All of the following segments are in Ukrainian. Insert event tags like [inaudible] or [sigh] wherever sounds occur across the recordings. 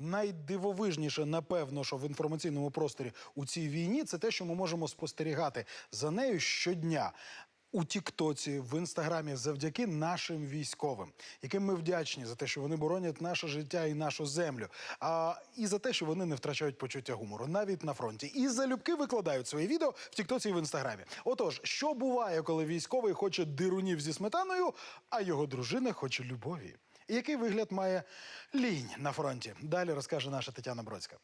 найдивовижніше, напевно, що в інформаційному просторі у цій війні, це те, що ми можемо спостерігати за нею щодня. У Тіктоці, в інстаграмі, завдяки нашим військовим, яким ми вдячні за те, що вони боронять наше життя і нашу землю, а і за те, що вони не втрачають почуття гумору навіть на фронті. І залюбки викладають свої відео в Тіктоці і в інстаграмі. Отож, що буває, коли військовий хоче дирунів зі сметаною, а його дружина хоче любові? І який вигляд має лінь на фронті? Далі розкаже наша Тетяна Бродська.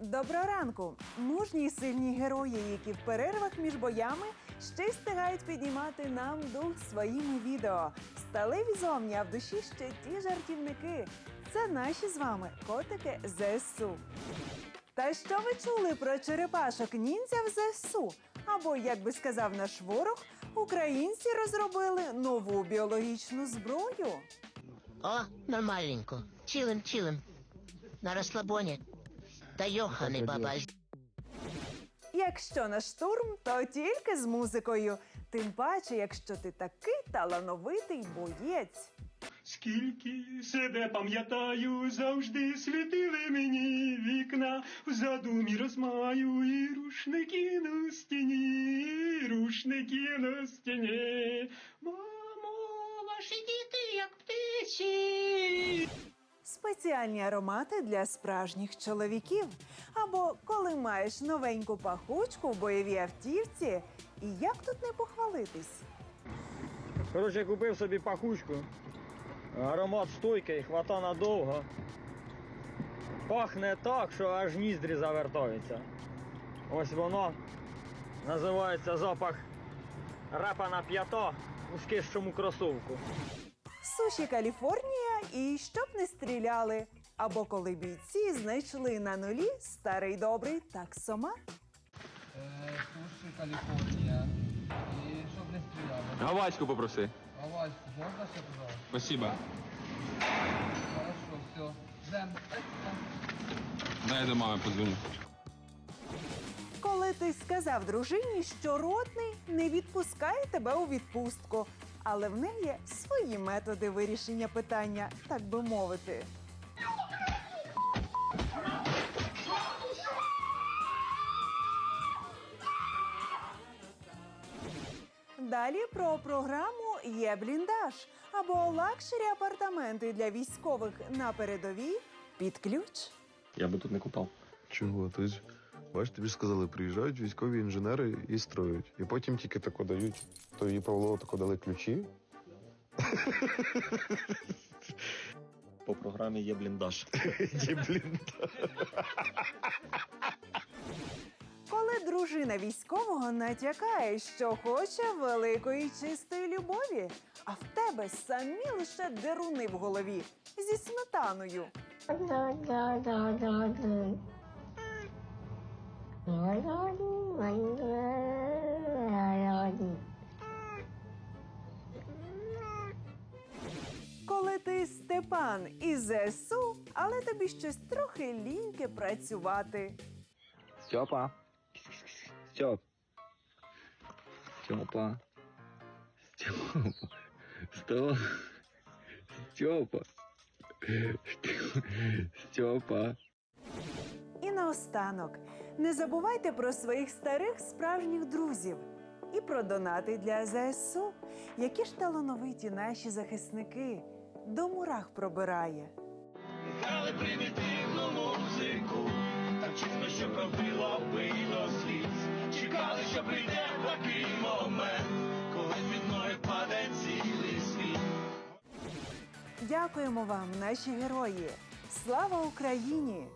Доброго ранку! Мужні й сильні герої, які в перервах між боями ще й встигають піднімати нам дух своїми відео. Сталеві зовні, а в душі ще ті жартівники. Це наші з вами котики ЗСУ. Та що ви чули про черепашок ніндзя в ЗСУ? Або, як би сказав наш ворог, українці розробили нову біологічну зброю. О, нормальненько. Чилим, чилим. На розслабоні. Та йоханий бабай. Якщо на штурм, то тільки з музикою. Тим паче, якщо ти такий талановитий боєць. Скільки себе пам'ятаю, завжди світили мені вікна, в задумі розмаю рушники на стіні, рушники на стіні. Мамо, ваші діти, як птиці. Спеціальні аромати для справжніх чоловіків. Або коли маєш новеньку пахучку в бойовій автівці, і як тут не похвалитись? Коротше, купив собі пахучку. Аромат стойкий, хвата надовго. Пахне так, що аж ніздрі завертаються. Ось воно. Називається запах репа на п'ято у скищому кросовку. Суші Каліфорнія і щоб не стріляли. Або коли бійці знайшли на нулі старий добрий таксомат. Е, Суші Каліфорнія. І щоб не стріляли. Гавайську попроси. Авась, можна ще пожалуйста? Спасибо. Хорошо, все. Ждем. Дай до мами подзвоню. Коли ти сказав дружині, що ротний не відпускає тебе у відпустку, але в неї є свої методи вирішення питання, так би мовити. Далі про програму є бліндаж або лакшері апартаменти для військових на передовій під ключ. Я би тут не купав. Чого? Ти ж бач, тобі ж сказали, приїжджають військові інженери і строють. І потім тільки тако дають. То їй Павло тако дали ключі. По програмі є бліндаж. [laughs] Є, блін. Коли дружина військового натякає, що хоче великої чистої любові, а в тебе самі лише деруни в голові зі сметаною. Коли ти Степан із ЗСУ, але тобі щось трохи ліньки працювати. Стьопа. Стьоп. Стьопа. Стьопа. Сто. Стьопа. Стьопа. І наостанок, не забувайте про своїх старих справжніх друзів і про донати для ЗСУ, які ж талановиті наші захисники до мурах пробирає. Грали примітивну музику, так чесно, що пробила била сліз. Чекали, що прийде такий момент, коли під ноги паде цілий світ. Дякуємо вам, наші герої! Слава Україні!